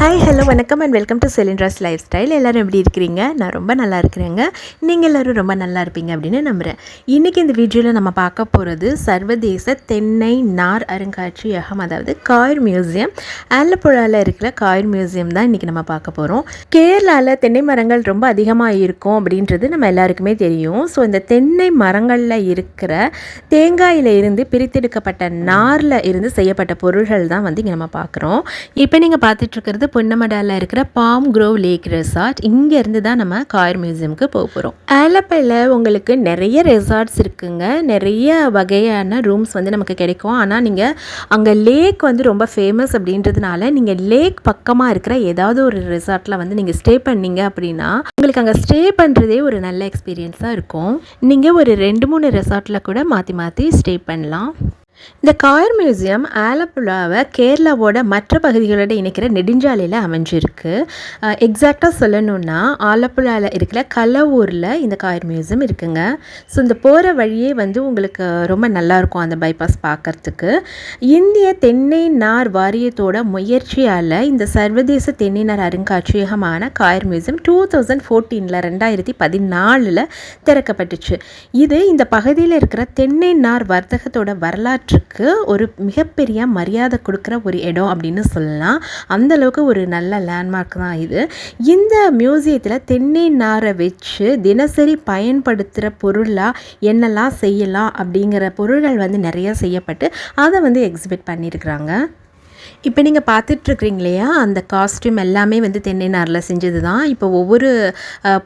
Hi hello வணக்கம் and welcome to Selindra's lifestyle எல்லோரும் எப்படி இருக்கிறீங்க? நான் ரொம்ப நல்லா இருக்கிறேங்க. நீங்கள் எல்லோரும் ரொம்ப நல்லா இருப்பீங்க அப்படின்னு நம்புகிறேன் இன்றைக்கி இந்த வீடியோவில் நம்ம பார்க்க போகிறது சர்வதேச தென்னை நார் அருங்காட்சியகம் அதாவது காயர் மியூசியம் ஆலப்புழாவில் இருக்கிற காயர் மியூசியம் தான் இன்றைக்கி நம்ம பார்க்க போகிறோம் கேரளாவில் தென்னை மரங்கள் ரொம்ப அதிகமாக இருக்கும் அப்படின்றது நம்ம எல்லாருக்குமே தெரியும். ஸோ இந்த தென்னை மரங்களில் இருக்கிற தேங்காயில் இருந்து பிரித்தெடுக்கப்பட்ட நாரில் இருந்து செய்யப்பட்ட பொருள்கள் தான் வந்து இங்கே நம்ம பார்க்குறோம். இப்போ நீங்கள் பார்த்துட்ருக்கிறது இருக்கிறது பொன்னமடாவில் இருக்கிற பாம் க்ரோவ் லேக் ரெசார்ட் இங்கேருந்து தான் நம்ம காயர் மியூசியமுக்கு போக போகிறோம் ஆலப்பையில் உங்களுக்கு நிறைய ரெசார்ட்ஸ் இருக்குங்க. நிறைய வகையான ரூம்ஸ் வந்து நமக்கு கிடைக்கும். ஆனால் நீங்கள் அங்கே லேக் வந்து ரொம்ப ஃபேமஸ் அப்படின்றதுனால நீங்கள் லேக் பக்கமாக இருக்கிற ஏதாவது ஒரு ரெசார்ட்டில் வந்து நீங்கள் ஸ்டே பண்ணீங்க அப்படின்னா உங்களுக்கு அங்கே ஸ்டே பண்ணுறதே ஒரு நல்ல எக்ஸ்பீரியன்ஸாக இருக்கும். நீங்கள் ஒரு ரெண்டு மூணு ரெசார்ட்டில் கூட மாற்றி மாற்றி ஸ்டே பண்ணலாம். இந்த காயர் மியூசியம் ஆலப்புழாவை கேரளாவோட மற்ற பகுதிகளோட இணைக்கிற நெடுஞ்சாலையில் அமைஞ்சிருக்கு. எக்ஸாக்டாக சொல்லணுன்னா ஆலப்புழாவில் இருக்கிற கலவூரில் இந்த காயர் மியூசியம் இருக்குங்க. ஸோ இந்த போகிற வழியே வந்து உங்களுக்கு ரொம்ப நல்லாயிருக்கும் அந்த பைபாஸ் பார்க்குறதுக்கு இந்திய தென்னை நார் வாரியத்தோட முயற்சியால் இந்த சர்வதேச தென்னை நார் அருங்காட்சியகமான காயர் மியூசியம் டூ தௌசண்ட் ஃபோர்டீனில் ரெண்டாயிரத்தி பதினாலில் திறக்கப்பட்டுச்சு. இது இந்த பகுதியில் இருக்கிற தென்னை நார் வர்த்தகத்தோட வரலாற்றுக்கு ஒரு மிகப்பெரிய மரியாதை கொடுக்குற ஒரு இடம் அப்படின்னு சொல்லலாம். அந்தளவுக்கு ஒரு நல்ல லேண்ட்மார்க் தான் இது. இந்த மியூசியத்தில் தென்னை நாரை வச்சு தினசரி பயன்படுத்துகிற பொருளாக என்னெல்லாம் செய்யலாம் அப்படிங்கிற பொருள்கள் வந்து நிறைய செய்யப்பட்டு அதை வந்து எக்ஸிபிட் பண்ணியிருக்கிறாங்க. இப்போ நீங்கள் பார்த்துட்ருக்குறீங்க இல்லையா அந்த காஸ்ட்யூம் எல்லாமே வந்து தென்னை நாரில் செஞ்சது தான் இப்போ ஒவ்வொரு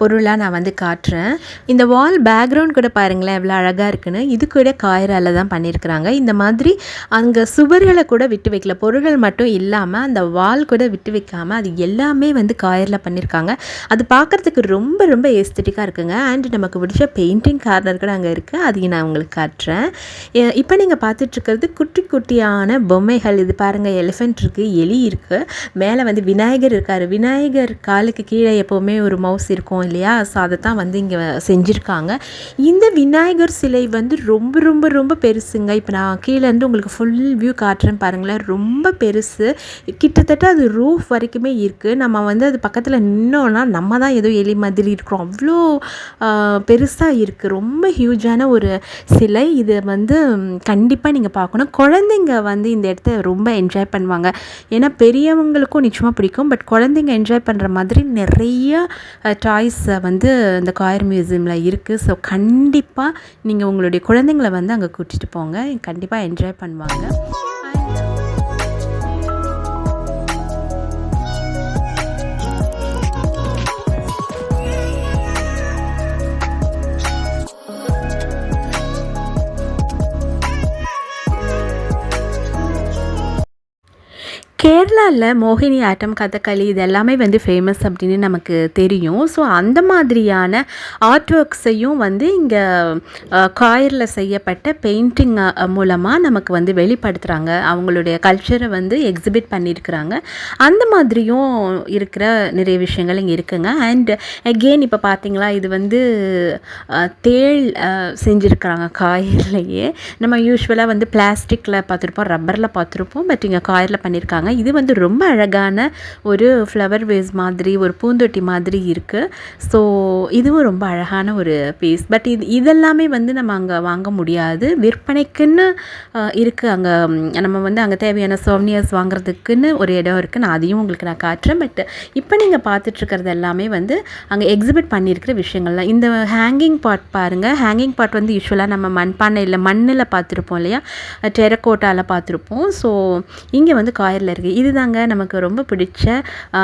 பொருளாக நான் வந்து காட்டுறேன். இந்த வால் பேக்ரவுண்ட் கூட பாருங்களேன் எவ்வளோ அழகாக இருக்குன்னு. இது கூட காயரால் தான் பண்ணியிருக்கிறாங்க. இந்த மாதிரி அங்கே சுவர்களை கூட விட்டு வைக்கல. பொருள்கள் மட்டும் இல்லாமல் அந்த வால் கூட விட்டு வைக்காமல் அது எல்லாமே வந்து காயரில் பண்ணியிருக்காங்க. அது பார்க்குறதுக்கு ரொம்ப ரொம்ப எஸ்தட்டிக்காக இருக்குங்க. அண்ட் நமக்கு பிடிச்ச பெயிண்டிங் கார்னர் கூட அங்கே இருக்குது அதையும் நான் உங்களுக்கு காட்டுறேன். இப்போ நீங்கள் பார்த்துட்ருக்கிறது குட்டி குட்டியான பொம்மைகள். இது பாருங்கள் எலிஃபெண்ட் இருக்குது எலி இருக்குது மேலே வந்து விநாயகர் இருக்கார். விநாயகர் காலுக்கு கீழே எப்போவுமே ஒரு மவுஸ் இருக்கும் இல்லையா? ஸோ அதை தான் வந்து இங்கே செஞ்சுருக்காங்க. இந்த விநாயகர் சிலை வந்து ரொம்ப ரொம்ப ரொம்ப பெருசுங்க. இப்போ நான் கீழேருந்து உங்களுக்கு ஃபுல் வியூ காட்டுறேன் பாருங்களேன். ரொம்ப பெருசு. கிட்டத்தட்ட அது ரூஃப் வரைக்குமே இருக்குது நம்ம வந்து அது பக்கத்தில் நின்னோன்னா நம்ம தான் ஏதோ எலி மாதிரி இருக்கிறோம். அவ்வளோ பெருசாக இருக்குது ரொம்ப ஹியூஜான ஒரு சிலை. இதை வந்து கண்டிப்பாக நீங்கள் பார்க்கணும். குழந்தைங்க வந்து இந்த இடத்த ரொம்ப என்ஜாய் பண்ணுவாங்க. ஏன்னா பெரியவங்களுக்கும் நிச்சயமாக பிடிக்கும். பட் குழந்தைங்க என்ஜாய் பண்ணுற மாதிரி நிறைய டாய்ஸ் வந்து இந்த காயர் மியூசியமில் இருக்குது ஸோ கண்டிப்பாக நீங்கள் உங்களுடைய குழந்தைங்களை வந்து அங்கே கூட்டிகிட்டு போங்க. கண்டிப்பாக என்ஜாய் பண்ணுவாங்க. கேரளாவில் மோகினி ஆட்டம் கதகளி இது எல்லாமே வந்து ஃபேமஸ் அப்படின்னு நமக்கு தெரியும். ஸோ அந்த மாதிரியான ஆர்ட் ஒர்க்ஸையும் வந்து இங்கே காயரில் செய்யப்பட்ட பெயிண்டிங் மூலமாக நமக்கு வந்து வெளிப்படுத்துகிறாங்க அவங்களுடைய கல்ச்சரை வந்து எக்ஸிபிட் பண்ணியிருக்கிறாங்க. அந்த மாதிரியும் இருக்கிற நிறைய விஷயங்கள் இங்கே இருக்குங்க. அண்ட் அகெயின் இப்போ பார்த்தீங்களா இது வந்து தேள் செஞ்சுருக்கிறாங்க காயர்லேயே. நம்ம யூஸ்வலாக வந்து பிளாஸ்டிக்கில் பார்த்துருப்போம் ரப்பரில் பார்த்துருப்போம் பட் இங்கே காயரில் பண்ணியிருக்காங்க. இது வந்து ரொம்ப அழகான ஒரு ஃப்ளவர் வேஸ் மாதிரி ஒரு பூந்தொட்டி மாதிரி இருக்குது ஸோ இதுவும் ரொம்ப அழகான ஒரு பீஸ் பட் இது இதெல்லாமே வந்து நம்ம அங்கே வாங்க முடியாது. விற்பனைக்குன்னு இருக்குது அங்கே நம்ம வந்து அங்கே தேவையான சோனியர்ஸ் வாங்குறதுக்குன்னு ஒரு இடம் இருக்குது நான் அதையும் உங்களுக்கு நான் காட்டுறேன். பட் இப்போ நீங்கள் பார்த்துட்ருக்கிறது எல்லாமே வந்து அங்கே எக்ஸிபிட் பண்ணியிருக்கிற விஷயங்கள்லாம் இந்த ஹேங்கிங் பாட் பாருங்கள் ஹேங்கிங் பாட் வந்து யூஸ்வலாக நம்ம மண்பானையில் மண்ணில் பார்த்துருப்போம் இல்லையா? டெரக்கோட்டாவில் பார்த்துருப்போம். ஸோ இங்கே வந்து காயரில் இருக்குது இதுதாங்க நமக்கு ரொம்ப பிடிச்ச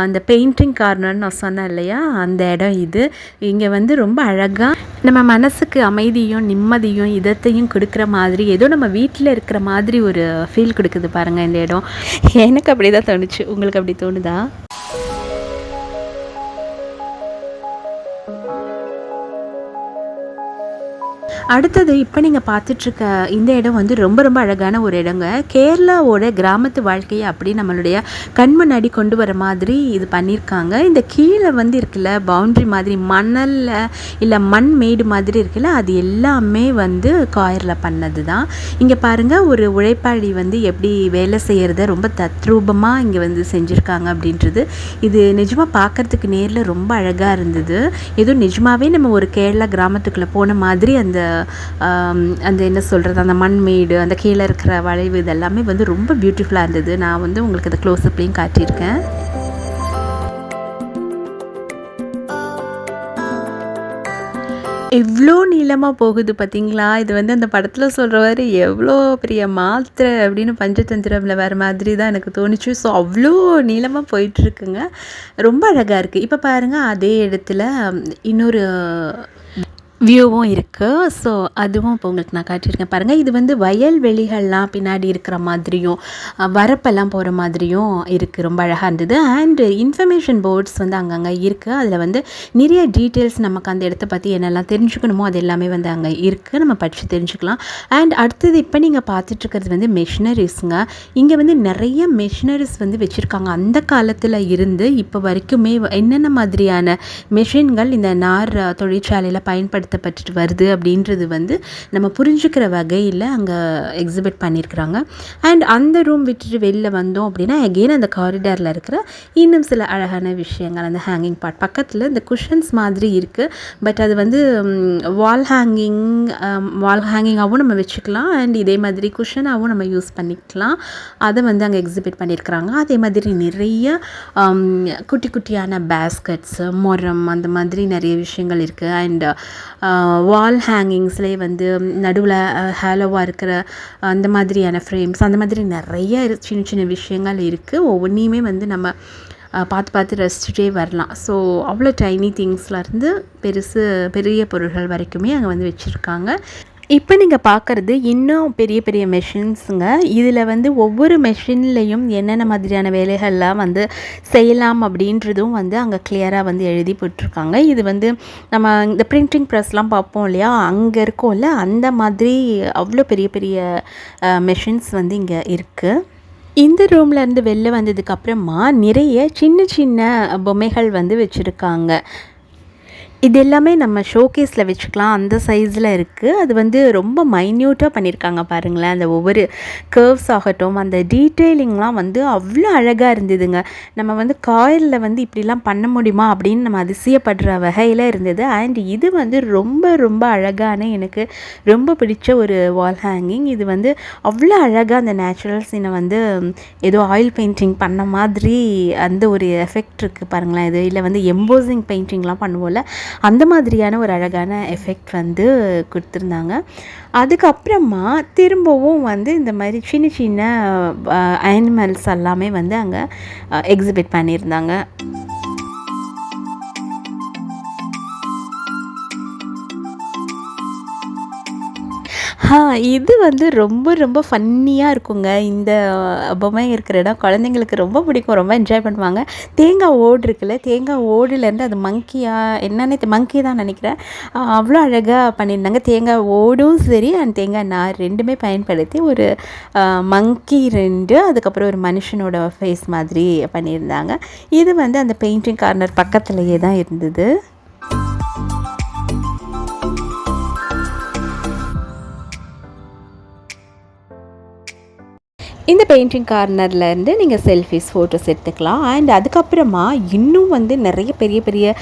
அந்த பெயிண்டிங் கார்னர்னு நான் சொன்னேன் இல்லையா? அந்த இடம் இது. இங்கே வந்து ரொம்ப அழகாக நம்ம மனசுக்கு அமைதியும் நிம்மதியும் இதத்தையும் கொடுக்குற மாதிரி ஏதோ நம்ம வீட்டில் இருக்கிற மாதிரி ஒரு ஃபீல் கொடுக்குது பாருங்கள் இந்த இடம். எனக்கு அப்படி தான் தோணுச்சு. உங்களுக்கு அப்படி தோணுதா? அடுத்தது இப்போ நீங்கள் பார்த்துட்ருக்க இந்த இடம் வந்து ரொம்ப ரொம்ப அழகான ஒரு இடங்க. கேரளாவோட கிராமத்து வாழ்க்கையை அப்படி நம்மளுடைய கண் முன்னாடி கொண்டு வர மாதிரி இது பண்ணியிருக்காங்க இந்த கீழே வந்து இருக்குல்ல பவுண்ட்ரி மாதிரி மணலில் இல்லை மண் மேடு மாதிரி இருக்குல்ல அது எல்லாமே வந்து காயரில் பண்ணது தான் இங்கே பாருங்கள் ஒரு உழைப்பாளி வந்து எப்படி வேலை செய்கிறத ரொம்ப தத்ரூபமாக இங்கே வந்து செஞ்சுருக்காங்க அப்படின்றது. இது நிஜமாக பார்க்குறதுக்கு நேரில் ரொம்ப அழகாக இருந்தது. ஏதோ நிஜமாகவே நம்ம ஒரு கேரளா கிராமத்துக்குள்ளே போன மாதிரி அந்த அந்த என்ன சொல்கிறது அந்த மண்மேடு அந்த கீழே இருக்கிற வளைவு இதெல்லாமே வந்து ரொம்ப பியூட்டிஃபுல்லாக இருந்தது. நான் வந்து உங்களுக்கு அதை க்ளோஸ்அப்லேயும் காட்டியிருக்கேன். எவ்வளோ நீளமாக போகுது பார்த்தீங்களா இது வந்து அந்த படத்தில் சொல்கிறவாரு எவ்வளோ பெரிய மாத்திரை அப்படின்னு பஞ்சதந்திரமில் வேறு மாதிரி தான் எனக்கு தோணுச்சு. ஸோ அவ்வளோ நீளமாக போயிட்டுருக்குங்க ரொம்ப அழகாக இருக்குது இப்போ பாருங்கள் அதே இடத்துல இன்னொரு வியூவும் இருக்குது ஸோ அதுவும் இப்போ உங்களுக்கு நான் காட்டியிருக்கேன் பாருங்கள் இது வந்து வயல்வெளிகள்லாம் பின்னாடி இருக்கிற மாதிரியும் வரப்பெல்லாம் போகிற மாதிரியும் இருக்குது ரொம்ப அழகாக இருந்தது. அண்டு இன்ஃபர்மேஷன் போர்ட்ஸ் வந்து அங்கங்கே இருக்குது அதில் வந்து நிறைய டீட்டெயில்ஸ் நமக்கு அந்த இடத்த பற்றி என்னெல்லாம் தெரிஞ்சுக்கணுமோ அது எல்லாமே வந்து அங்கே இருக்குது நம்ம படித்து தெரிஞ்சுக்கலாம். அண்ட் அடுத்தது இப்போ நீங்கள் பார்த்துட்ருக்கிறது வந்து மெஷினரிஸுங்க இங்கே வந்து நிறைய மெஷினரிஸ் வந்து வச்சுருக்காங்க. அந்த காலத்தில் இருந்து இப்போ வரைக்குமே என்னென்ன மாதிரியான மெஷின்கள் இந்த நார் தொழிற்சாலையில் பயன்படுத்தி பயன்படுத்தப்பட்டுட்டு வருது அப்படின்றது வந்து நம்ம புரிஞ்சுக்கிற வகையில் அங்கே எக்ஸிபிட் பண்ணியிருக்கிறாங்க அண்ட் அந்த ரூம் விட்டுட்டு வெளில வந்தோம் அப்படின்னா அகெயின் அந்த காரிடாரில் இருக்கிற இன்னும் சில அழகான விஷயங்கள் அந்த ஹேங்கிங் பார்ட் பக்கத்தில் இந்த குஷன்ஸ் மாதிரி இருக்குது பட் அது வந்து வால் ஹேங்கிங் வால் ஹேங்கிங்காகவும் நம்ம வச்சுக்கலாம். அண்ட் இதே மாதிரி குஷனாகவும் நம்ம யூஸ் பண்ணிக்கலாம். அதை வந்து அங்கே எக்ஸிபிட் பண்ணியிருக்கிறாங்க அதே மாதிரி நிறைய குட்டி குட்டியான பேஸ்கட்ஸ் முரம் அந்த மாதிரி நிறைய விஷயங்கள் இருக்குது அண்ட் வால் ஹேங்கிங்ஸ்லேயே வந்து நடுவில் ஹேலோவாக இருக்கிற அந்த மாதிரியான ஃப்ரேம்ஸ் அந்த மாதிரி நிறைய சின்ன சின்ன விஷயங்கள் இருக்குது ஒவ்வொன்றையுமே வந்து நம்ம பார்த்து பார்த்து ரசிச்சுட்டே வரலாம். ஸோ அவ்வளோ டைனி திங்ஸ்லேருந்து பெருசு பெரிய பொருள்கள் வரைக்குமே அங்கே வந்து வச்சுருக்காங்க. இப்போ நீங்கள் பார்க்குறது இன்னும் பெரிய பெரிய மெஷின்ஸுங்க இதில் வந்து ஒவ்வொரு மெஷின்லேயும் என்னென்ன மாதிரியான வேலைகள்லாம் வந்து செய்யலாம் அப்படின்றதும் வந்து அங்கே கிளியராக வந்து எழுதி போட்டிருக்காங்க. இது வந்து நம்ம இந்த பிரிண்டிங் ப்ரெஸ்லாம் பார்ப்போம் இல்லையா? அங்கே இருக்கோம்ல அந்த மாதிரி அவ்வளோ பெரிய பெரிய மெஷின்ஸ் வந்து இங்கே இருக்குது இந்த ரூம்ல இருந்து வெளில வந்ததுக்கப்புறமா நிறைய சின்ன சின்ன பொம்மைகள் வந்து வச்சுருக்காங்க. இது எல்லாமே நம்ம ஷோகேஸில் வச்சுக்கலாம். அந்த சைஸில் இருக்குது அது வந்து ரொம்ப மைன்யூட்டாக பண்ணியிருக்காங்க பாருங்களேன். அந்த ஒவ்வொரு கர்வ்ஸ் ஆகட்டும் அந்த டீட்டெயிலிங்லாம் வந்து அவ்வளோ அழகாக இருந்ததுங்க. நம்ம வந்து காயிலில் வந்து இப்படிலாம் பண்ண முடியுமா அப்படின்னு நம்ம அதிசயப்படுற வகையில் இருந்தது. அண்ட் இது வந்து ரொம்ப ரொம்ப அழகான எனக்கு ரொம்ப பிடிச்ச ஒரு வால் ஹேங்கிங் இது வந்து அவ்வளோ அழகாக அந்த நேச்சுரல் சீனை வந்து ஏதோ ஆயில் பெயிண்டிங் பண்ண மாதிரி அந்த ஒரு எஃபெக்ட் இருக்குது பாருங்களேன். இது இல்லை வந்து எம்போசிங் பெயிண்டிங்லாம் பண்ணுவோம்ல. அந்த மாதிரியான ஒரு அழகான எஃபெக்ட் வந்து கொடுத்துருந்தாங்க. அதுக்கப்புறமா திரும்பவும் வந்து இந்த மாதிரி சின்ன சின்ன அனிமல்ஸ் எல்லாமே வந்து அங்கே எக்ஸிபிட் பண்ணியிருந்தாங்க. இது வந்து ரொம்ப ரொம்ப ஃபன்னியாக இருக்குங்க. இந்த பொம்மை இருக்கிற இடம் குழந்தைங்களுக்கு ரொம்ப பிடிக்கும். ரொம்ப என்ஜாய் பண்ணுவாங்க. தேங்காய் ஓடு இருக்குல்ல தேங்காய் ஓடுலேருந்து அது மங்கியாக என்னென்ன மங்கி தான் நினைக்கிறேன். அவ்வளோ அழகாக பண்ணியிருந்தாங்க. தேங்காய் ஓடும் சரி அண்ட் தேங்காய் நார் ரெண்டுமே பயன்படுத்தி ஒரு மங்கி ரெண்டு அதுக்கப்புறம் ஒரு மனுஷனோட ஃபேஸ் மாதிரி பண்ணியிருந்தாங்க. இது வந்து அந்த பெயிண்டிங் கார்னர் பக்கத்துலேயே தான் இருந்தது. பெயிண்டிங் கார்னர்லேருந்து நீங்கள் செல்ஃபிஸ் ஃபோட்டோஸ் எடுத்துக்கலாம். அண்ட் அதுக்கப்புறமா இன்னும் வந்து நிறைய பெரிய பெரிய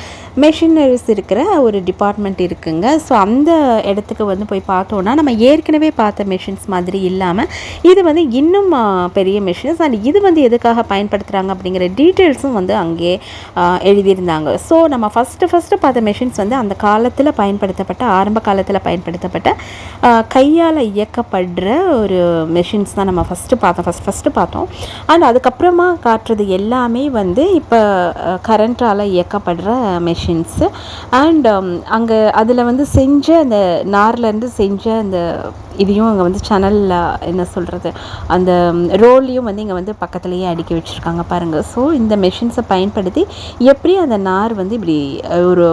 மெஷினரிஸ் இருக்கிற ஒரு டிபார்ட்மெண்ட் இருக்குங்க. ஸோ அந்த இடத்துக்கு வந்து போய் பார்த்தோன்னா நம்ம ஏற்கனவே பார்த்த மெஷின்ஸ் மாதிரி இல்லாமல் இது வந்து இன்னும் பெரிய மெஷின்ஸ் அண்ட் இது வந்து எதுக்காக பயன்படுத்துகிறாங்க அப்படிங்கிற டீட்டெயில்ஸும் வந்து அங்கே எழுதியிருந்தாங்க. ஸோ நம்ம ஃபஸ்ட்டு ஃபஸ்ட்டு பார்த்த மெஷின்ஸ் வந்து அந்த காலத்தில் பயன்படுத்தப்பட்ட ஆரம்ப காலத்தில் பயன்படுத்தப்பட்ட கையால் இயக்கப்படுற ஒரு மெஷின்ஸ் தான் நம்ம ஃபஸ்ட்டு பார்த்தோம் ஃபஸ்ட் ஃபஸ்ட்டு பார்த்தோம். அண்ட் அதுக்கப்புறமா காட்டுறது எல்லாமே வந்து இப்போ கரண்ட்டால் இயக்கப்படுற மெஷின்ஸு அண்ட் அங்கே அதில் வந்து செஞ்ச அந்த நார்லேருந்து செஞ்ச அந்த இதையும் அங்கே வந்து சேனலில் என்ன சொல்கிறது அந்த ரோல்லையும் வந்து இங்கே வந்து பக்கத்துலேயே அடுக்கி வச்சுருக்காங்க பாருங்கள் ஸோ இந்த மெஷின்ஸை பயன்படுத்தி எப்படி அந்த நார் வந்து இப்படி ஒரு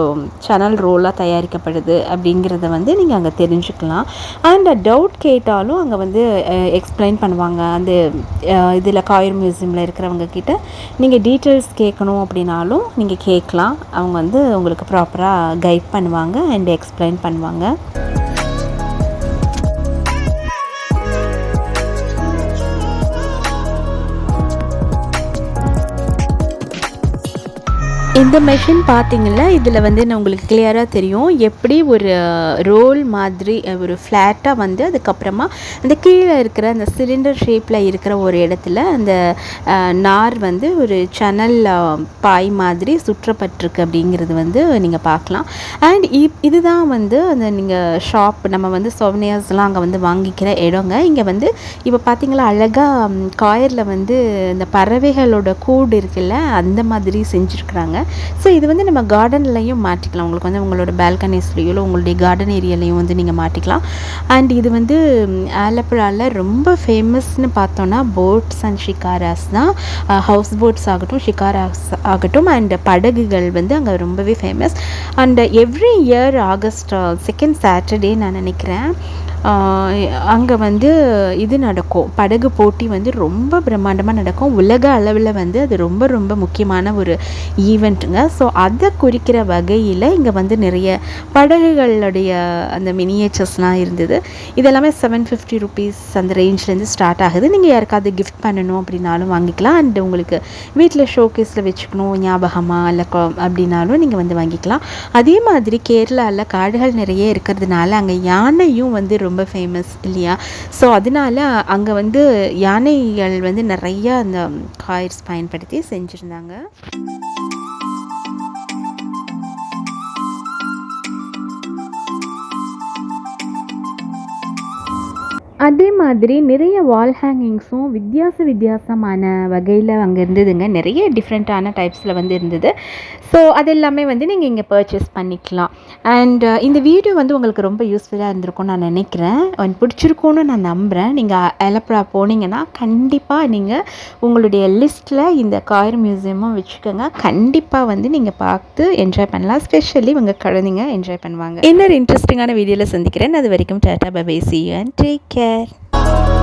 சேனல் ரோலாக தயாரிக்கப்படுது அப்படிங்கிறத வந்து நீங்கள் அங்கே தெரிஞ்சுக்கலாம். அண்ட் டவுட் கேட்டாலும் அங்கே வந்து எக்ஸ்பிளைன் பண்ணுவாங்க. அந்த இதில் காயர் மியூசியமில் இருக்கிறவங்க கிட்ட நீங்கள் டீட்டெயில்ஸ் கேட்கணும் அப்படின்னாலும் நீங்கள் கேட்கலாம் அவங்க வந்து உங்களுக்கு ப்ராப்பராக கைட் பண்ணுவாங்க அண்ட் எக்ஸ்பிளைன் பண்ணுவாங்க. இந்த மெஷின் பார்த்தீங்கன்னா இதில் வந்து நான் உங்களுக்கு கிளியராக தெரியும். எப்படி ஒரு ரோல் மாதிரி ஒரு ஃப்ளாட்டாக வந்து அதுக்கப்புறமா அந்த கீழே இருக்கிற அந்த சிலிண்டர் ஷேப்பில் இருக்கிற ஒரு இடத்துல அந்த நார் வந்து ஒரு சனல் பாய் மாதிரி சுற்றப்பட்டிருக்கு அப்படிங்கிறது வந்து நீங்கள் பார்க்கலாம். அண்ட் இதுதான் வந்து அந்த நீங்கள் ஷாப் நம்ம வந்து சொவனியர்ஸ்லாம் அங்கே வந்து வாங்கிக்கிற இடங்க. இங்கே வந்து இப்போ பார்த்தீங்களா அழகாக காயரில் வந்து இந்த பறவைகளோட கூடு இருக்குல்ல அந்த மாதிரி செஞ்சுருக்குறாங்க. ஸோ இது வந்து நம்ம கார்டன்லையும் மாட்டிக்கலாம் உங்களுக்கு வந்து உங்களோட பால்கனிஸ்லேயோ இல்லை உங்களுடைய கார்டன் ஏரியாலையும் வந்து நீங்கள் மாட்டிக்கலாம் அண்ட் இது வந்து ஆலப்புழாவில் ரொம்ப ஃபேமஸ்னு பார்த்தோன்னா போட்ஸ் அண்ட் ஷிகாராஸ் தான். ஹவுஸ் போட்ஸ் ஆகட்டும் ஷிகாராஸ் ஆகட்டும். அண்ட் படகுகள் வந்து அங்கே ரொம்பவே famous and every year August second Saturday நான் நினைக்கிறேன் அங்கே வந்து இது நடக்கும். படகு போட்டி வந்து ரொம்ப பிரம்மாண்டமாக நடக்கும். உலக அளவில் வந்து அது ரொம்ப ரொம்ப முக்கியமான ஒரு ஈவெண்ட்டுங்க ஸோ அதை குறிக்கிற வகையில் இங்கே வந்து நிறைய படகுகளுடைய அந்த மினியேச்சர்ஸ்லாம் இருந்தது. இதெல்லாமே செவன் ஃபிஃப்டி ருபீஸ் அந்த ரேஞ்ச்லேருந்து ஸ்டார்ட் ஆகுது. நீங்கள் யாருக்காவது கிஃப்ட் பண்ணணும் அப்படின்னாலும் வாங்கிக்கலாம். அண்ட் உங்களுக்கு வீட்டில் ஷோகேஸில் வச்சுக்கணும் ஞாபகமாக இல்லை அப்படின்னாலும் நீங்கள் வந்து வாங்கிக்கலாம். அதே மாதிரி கேரளாவில் காடுகள் நிறைய இருக்கிறதுனால அங்கே யானையும் வந்து ரொம்ப ரொம்ப ஃபேமஸ் இல்லையா? ஸோ அதனால அங்கே வந்து யானைகள் வந்து நிறையா அந்த காயிர்ஸ் பயன்படுத்தி செஞ்சுருந்தாங்க. அதே மாதிரி நிறைய வால் ஹேங்கிங்ஸும் வித்தியாச வித்தியாசமான வகையில் அங்கே இருந்ததுங்க. நிறைய டிஃப்ரெண்ட்டான டைப்ஸில் வந்து இருந்தது. ஸோ அது எல்லாமே வந்து நீங்கள் இங்கே பர்ச்சேஸ் பண்ணிக்கலாம். அண்ட் uh, இந்த வீடியோ வந்து உங்களுக்கு ரொம்ப யூஸ்ஃபுல்லாக இருந்திருக்கும்னு நான் நினைக்கிறேன். பிடிச்சிருக்கும்னு நான் நம்புகிறேன் நீங்கள் எலப்ரா போனீங்கன்னா கண்டிப்பாக நீங்கள் உங்களுடைய லிஸ்ட்டில் இந்த காயர் மியூசியமும் வச்சுக்கோங்க. கண்டிப்பாக வந்து நீங்கள் பார்த்து என்ஜாய் பண்ணலாம். ஸ்பெஷலி உங்கள் குழந்தைங்க என்ஜாய் பண்ணுவாங்க. இன்னொரு இன்ட்ரெஸ்டிங்கான வீடியோவில் சந்திக்கிறேன். அது வரைக்கும் tata பபேசி and take care I'm ver.